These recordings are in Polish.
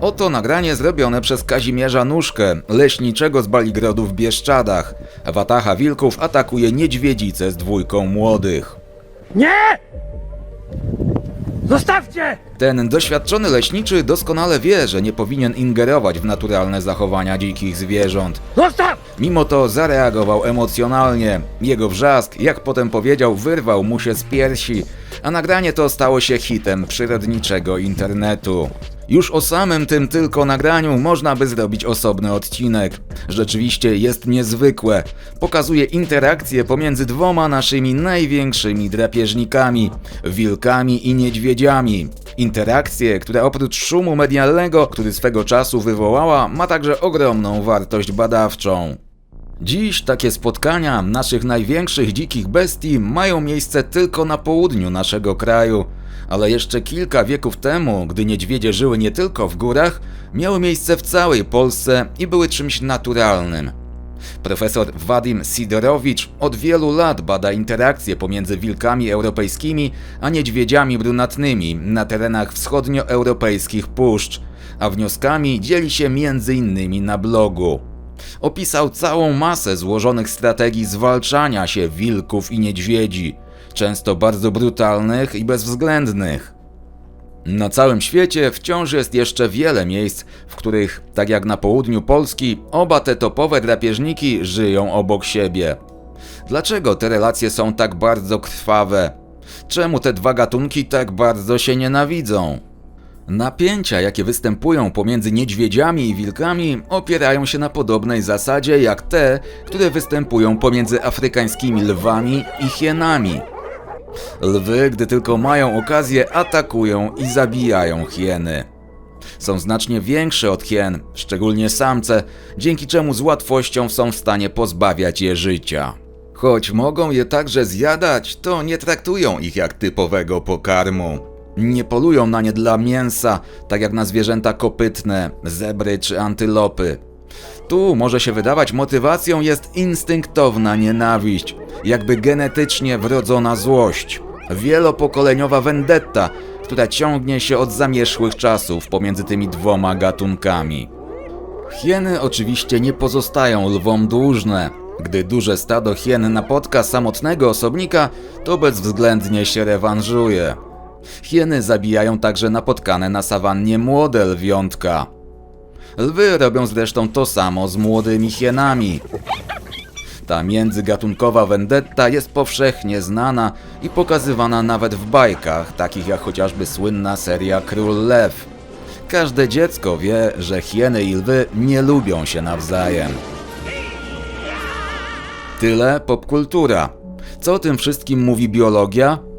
Oto nagranie zrobione przez Kazimierza Nóżkę, leśniczego z Baligrodu w Bieszczadach. Wataha wilków atakuje niedźwiedzicę z dwójką młodych. Nie! Zostawcie! Ten doświadczony leśniczy doskonale wie, że nie powinien ingerować w naturalne zachowania dzikich zwierząt. Zostaw! Mimo to zareagował emocjonalnie. Jego wrzask, jak potem powiedział, wyrwał mu się z piersi, a nagranie to stało się hitem przyrodniczego internetu. Już o samym tym tylko nagraniu można by zrobić osobny odcinek. Rzeczywiście jest niezwykłe. Pokazuje interakcję pomiędzy dwoma naszymi największymi drapieżnikami wilkami i niedźwiedziami. Interakcję, która oprócz szumu medialnego, który swego czasu wywołała, ma także ogromną wartość badawczą. Dziś takie spotkania naszych największych dzikich bestii mają miejsce tylko na południu naszego kraju, ale jeszcze kilka wieków temu, gdy niedźwiedzie żyły nie tylko w górach, miały miejsce w całej Polsce i były czymś naturalnym. Profesor Wadim Sidorowicz od wielu lat bada interakcje pomiędzy wilkami europejskimi a niedźwiedziami brunatnymi na terenach wschodnioeuropejskich puszcz, a wnioskami dzieli się m.in. na blogu. Opisał całą masę złożonych strategii zwalczania się wilków i niedźwiedzi, często bardzo brutalnych i bezwzględnych. Na całym świecie wciąż jest jeszcze wiele miejsc, w których, tak jak na południu Polski, oba te topowe drapieżniki żyją obok siebie. Dlaczego te relacje są tak bardzo krwawe? Czemu te dwa gatunki tak bardzo się nienawidzą? Napięcia, jakie występują pomiędzy niedźwiedziami i wilkami, opierają się na podobnej zasadzie jak te, które występują pomiędzy afrykańskimi lwami i hienami. Lwy, gdy tylko mają okazję, atakują i zabijają hieny. Są znacznie większe od hien, szczególnie samce, dzięki czemu z łatwością są w stanie pozbawiać je życia. Choć mogą je także zjadać, to nie traktują ich jak typowego pokarmu. Nie polują na nie dla mięsa, tak jak na zwierzęta kopytne, zebry czy antylopy. Tu może się wydawać motywacją jest instynktowna nienawiść, jakby genetycznie wrodzona złość, wielopokoleniowa vendetta, która ciągnie się od zamierzchłych czasów pomiędzy tymi dwoma gatunkami. Hieny oczywiście nie pozostają lwom dłużne. Gdy duże stado hien napotka samotnego osobnika, to bezwzględnie się rewanżuje. Hieny zabijają także napotkane na sawannie młode lwiątka. Lwy robią zresztą to samo z młodymi hienami. Ta międzygatunkowa vendetta jest powszechnie znana i pokazywana nawet w bajkach, takich jak chociażby słynna seria Król Lew. Każde dziecko wie, że hieny i lwy nie lubią się nawzajem. Tyle popkultura. Co o tym wszystkim mówi biologia?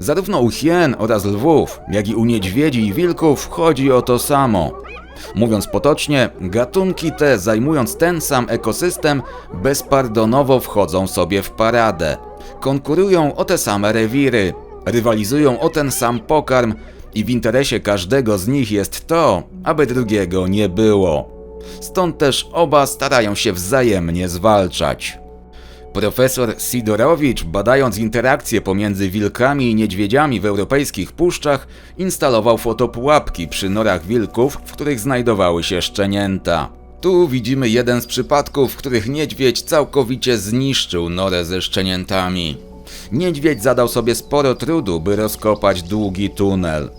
Zarówno u hien oraz lwów, jak i u niedźwiedzi i wilków chodzi o to samo. Mówiąc potocznie, gatunki te, zajmując ten sam ekosystem, bezpardonowo wchodzą sobie w paradę. Konkurują o te same rewiry, rywalizują o ten sam pokarm i w interesie każdego z nich jest to, aby drugiego nie było. Stąd też oba starają się wzajemnie zwalczać. Profesor Sidorowicz, badając interakcje pomiędzy wilkami i niedźwiedziami w europejskich puszczach, instalował fotopułapki przy norach wilków, w których znajdowały się szczenięta. Tu widzimy jeden z przypadków, w których niedźwiedź całkowicie zniszczył norę ze szczeniętami. Niedźwiedź zadał sobie sporo trudu, by rozkopać długi tunel.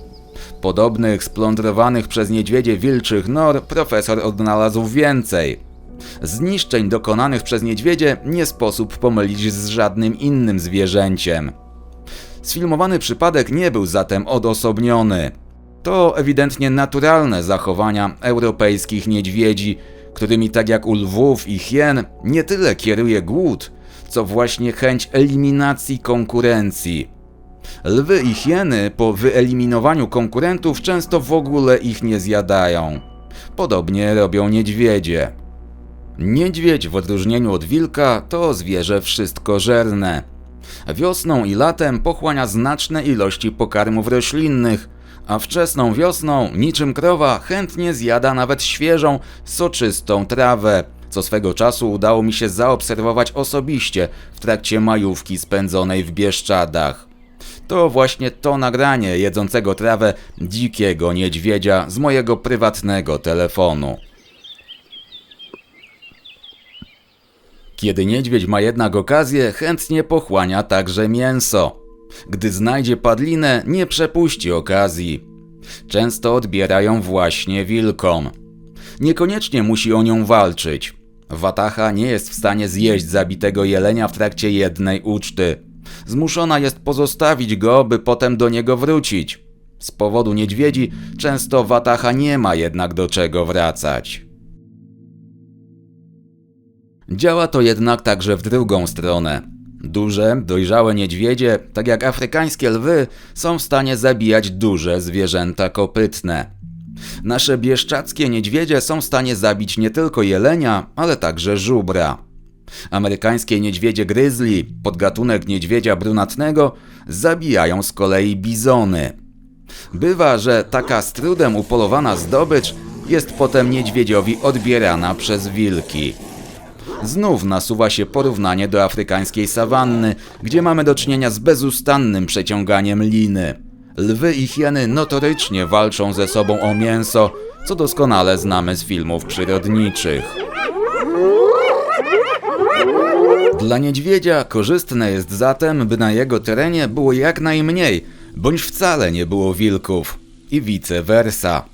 Podobnych splądrowanych przez niedźwiedzie wilczych nor profesor odnalazł więcej. Zniszczeń dokonanych przez niedźwiedzie nie sposób pomylić z żadnym innym zwierzęciem. Sfilmowany przypadek nie był zatem odosobniony. To ewidentnie naturalne zachowania europejskich niedźwiedzi, którymi tak jak u lwów i hien nie tyle kieruje głód, co właśnie chęć eliminacji konkurencji. Lwy i hieny po wyeliminowaniu konkurentów często w ogóle ich nie zjadają. Podobnie robią niedźwiedzie. Niedźwiedź, w odróżnieniu od wilka, to zwierzę wszystkożerne. Wiosną i latem pochłania znaczne ilości pokarmów roślinnych, a wczesną wiosną, niczym krowa, chętnie zjada nawet świeżą, soczystą trawę, co swego czasu udało mi się zaobserwować osobiście w trakcie majówki spędzonej w Bieszczadach. To właśnie to nagranie jedzącego trawę dzikiego niedźwiedzia z mojego prywatnego telefonu. Kiedy niedźwiedź ma jednak okazję, chętnie pochłania także mięso. Gdy znajdzie padlinę, nie przepuści okazji. Często odbiera ją właśnie wilkom. Niekoniecznie musi o nią walczyć. Watacha nie jest w stanie zjeść zabitego jelenia w trakcie jednej uczty. Zmuszona jest pozostawić go, by potem do niego wrócić. Z powodu niedźwiedzi często Watacha nie ma jednak do czego wracać. Działa to jednak także w drugą stronę. Duże, dojrzałe niedźwiedzie, tak jak afrykańskie lwy, są w stanie zabijać duże zwierzęta kopytne. Nasze bieszczackie niedźwiedzie są w stanie zabić nie tylko jelenia, ale także żubra. Amerykańskie niedźwiedzie gryzli, podgatunek niedźwiedzia brunatnego, zabijają z kolei bizony. Bywa, że taka z trudem upolowana zdobycz jest potem niedźwiedziowi odbierana przez wilki. Znów nasuwa się porównanie do afrykańskiej sawanny, gdzie mamy do czynienia z bezustannym przeciąganiem liny. Lwy i hieny notorycznie walczą ze sobą o mięso, co doskonale znamy z filmów przyrodniczych. Dla niedźwiedzia korzystne jest zatem, by na jego terenie było jak najmniej, bądź wcale nie było wilków. I vice versa.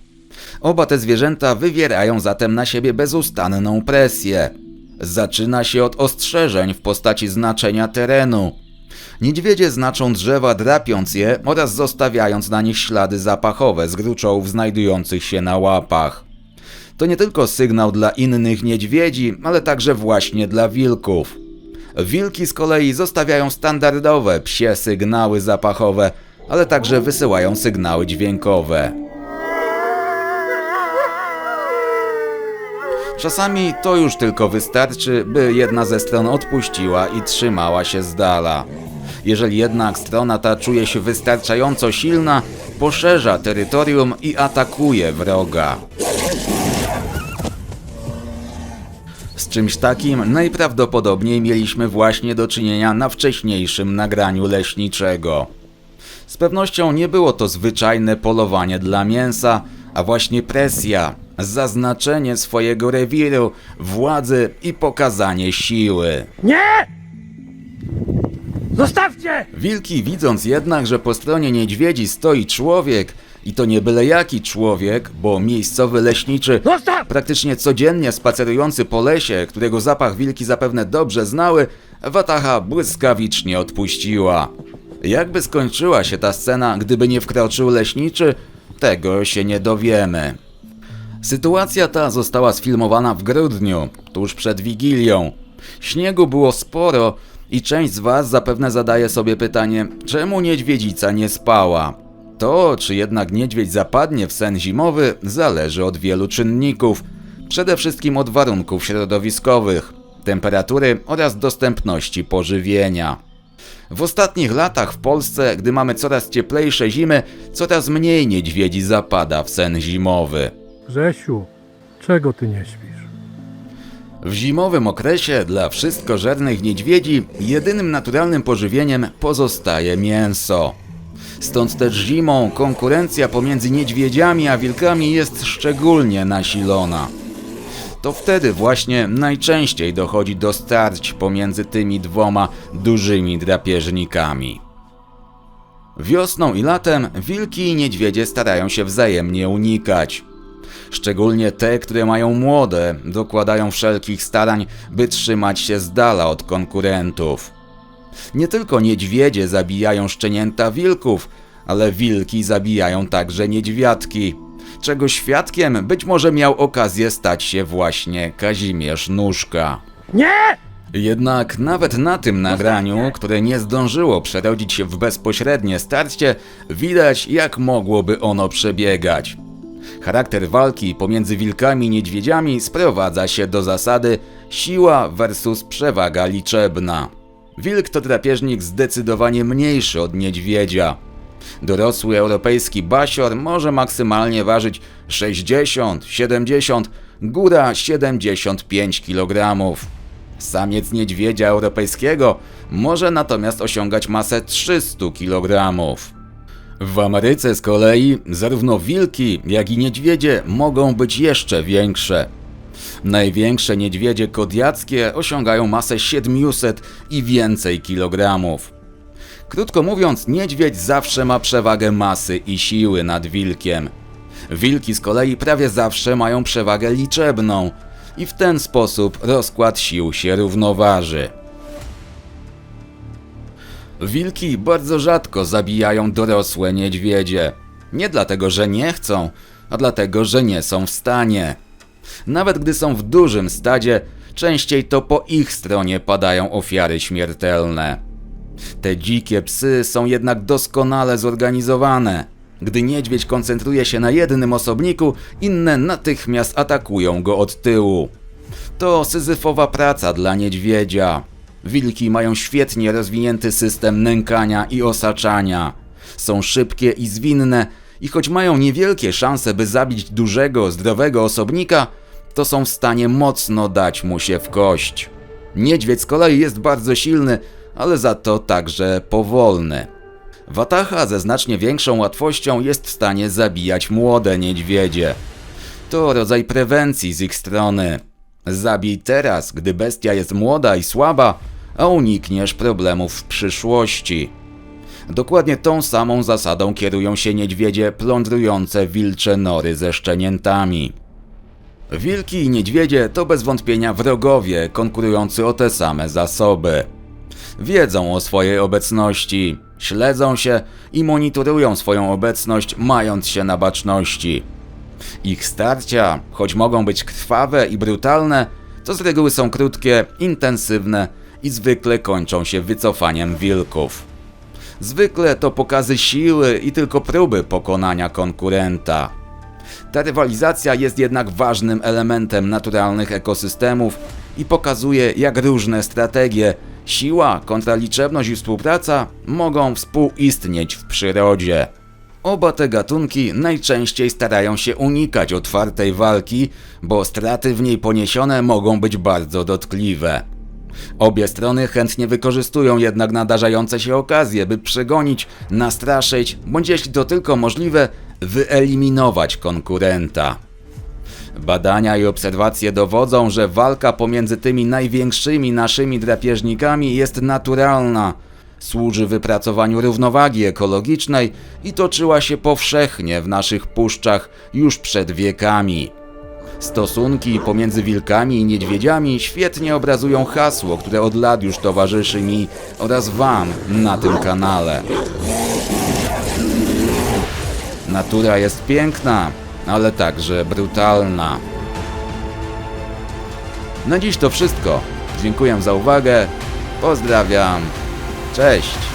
Oba te zwierzęta wywierają zatem na siebie bezustanną presję. Zaczyna się od ostrzeżeń w postaci znaczenia terenu. Niedźwiedzie znaczą drzewa drapiąc je oraz zostawiając na nich ślady zapachowe z gruczołów znajdujących się na łapach. To nie tylko sygnał dla innych niedźwiedzi, ale także właśnie dla wilków. Wilki z kolei zostawiają standardowe psie sygnały zapachowe, ale także wysyłają sygnały dźwiękowe. Czasami to już tylko wystarczy, by jedna ze stron odpuściła i trzymała się z dala. Jeżeli jednak strona ta czuje się wystarczająco silna, poszerza terytorium i atakuje wroga. Z czymś takim najprawdopodobniej mieliśmy właśnie do czynienia na wcześniejszym nagraniu leśniczego. Z pewnością nie było to zwyczajne polowanie dla mięsa, a właśnie presja, zaznaczenie swojego rewiru, władzy i pokazanie siły. Nie! Zostawcie! Wilki, widząc jednak, że po stronie niedźwiedzi stoi człowiek, i to nie byle jaki człowiek, bo miejscowy leśniczy, Zostaw! praktycznie codziennie spacerujący po lesie, którego zapach wilki zapewne dobrze znały, Wataha błyskawicznie odpuściła. Jakby skończyła się ta scena, gdyby nie wkroczył leśniczy, tego się nie dowiemy. Sytuacja ta została sfilmowana w grudniu, tuż przed Wigilią. Śniegu było sporo i część z Was zapewne zadaje sobie pytanie, czemu niedźwiedzica nie spała. To, czy jednak niedźwiedź zapadnie w sen zimowy, zależy od wielu czynników. Przede wszystkim od warunków środowiskowych, temperatury oraz dostępności pożywienia. W ostatnich latach w Polsce, gdy mamy coraz cieplejsze zimy, coraz mniej niedźwiedzi zapada w sen zimowy. Grzesiu, czego ty nie śpisz? W zimowym okresie dla wszystkożernych niedźwiedzi jedynym naturalnym pożywieniem pozostaje mięso. Stąd też zimą konkurencja pomiędzy niedźwiedziami a wilkami jest szczególnie nasilona. To wtedy właśnie najczęściej dochodzi do starć pomiędzy tymi dwoma dużymi drapieżnikami. Wiosną i latem wilki i niedźwiedzie starają się wzajemnie unikać. Szczególnie te, które mają młode, dokładają wszelkich starań, by trzymać się z dala od konkurentów. Nie tylko niedźwiedzie zabijają szczenięta wilków, ale wilki zabijają także niedźwiadki, czego świadkiem być może miał okazję stać się właśnie Kazimierz Nóżka. Nie! Jednak nawet na tym nagraniu, które nie zdążyło przerodzić się w bezpośrednie starcie, widać jak mogłoby ono przebiegać. Charakter walki pomiędzy wilkami i niedźwiedziami sprowadza się do zasady siła versus przewaga liczebna. Wilk to drapieżnik zdecydowanie mniejszy od niedźwiedzia. Dorosły europejski basior może maksymalnie ważyć 60, 70, góra 75 kg. Samiec niedźwiedzia europejskiego może natomiast osiągać masę 300 kg. W Ameryce z kolei zarówno wilki, jak i niedźwiedzie mogą być jeszcze większe. Największe niedźwiedzie kodiackie osiągają masę 700 i więcej kilogramów. Krótko mówiąc, niedźwiedź zawsze ma przewagę masy i siły nad wilkiem. Wilki z kolei prawie zawsze mają przewagę liczebną i w ten sposób rozkład sił się równoważy. Wilki bardzo rzadko zabijają dorosłe niedźwiedzie. Nie dlatego, że nie chcą, a dlatego, że nie są w stanie. Nawet gdy są w dużym stadzie, częściej to po ich stronie padają ofiary śmiertelne. Te dzikie psy są jednak doskonale zorganizowane. Gdy niedźwiedź koncentruje się na jednym osobniku, inne natychmiast atakują go od tyłu. To syzyfowa praca dla niedźwiedzia. Wilki mają świetnie rozwinięty system nękania i osaczania. Są szybkie i zwinne i choć mają niewielkie szanse, by zabić dużego, zdrowego osobnika, to są w stanie mocno dać mu się w kość. Niedźwiedź z kolei jest bardzo silny, ale za to także powolny. Wataha ze znacznie większą łatwością jest w stanie zabijać młode niedźwiedzie. To rodzaj prewencji z ich strony. Zabij teraz, gdy bestia jest młoda i słaba, a unikniesz problemów w przyszłości. Dokładnie tą samą zasadą kierują się niedźwiedzie plądrujące wilcze nory ze szczeniętami. Wilki i niedźwiedzie to bez wątpienia wrogowie konkurujący o te same zasoby. Wiedzą o swojej obecności, śledzą się i monitorują swoją obecność, mając się na baczności. Ich starcia, choć mogą być krwawe i brutalne, to z reguły są krótkie, intensywne i zwykle kończą się wycofaniem wilków. Zwykle to pokazy siły i tylko próby pokonania konkurenta. Ta rywalizacja jest jednak ważnym elementem naturalnych ekosystemów i pokazuje, jak różne strategie, siła kontra liczebność i współpraca mogą współistnieć w przyrodzie. Oba te gatunki najczęściej starają się unikać otwartej walki, bo straty w niej poniesione mogą być bardzo dotkliwe. Obie strony chętnie wykorzystują jednak nadarzające się okazje, by przegonić, nastraszyć, bądź jeśli to tylko możliwe, wyeliminować konkurenta. Badania i obserwacje dowodzą, że walka pomiędzy tymi największymi naszymi drapieżnikami jest naturalna, służy wypracowaniu równowagi ekologicznej i toczyła się powszechnie w naszych puszczach już przed wiekami. Stosunki pomiędzy wilkami i niedźwiedziami świetnie obrazują hasło, które od lat już towarzyszy mi oraz Wam na tym kanale. Natura jest piękna, ale także brutalna. Na dziś to wszystko. Dziękuję za uwagę. Pozdrawiam. Cześć.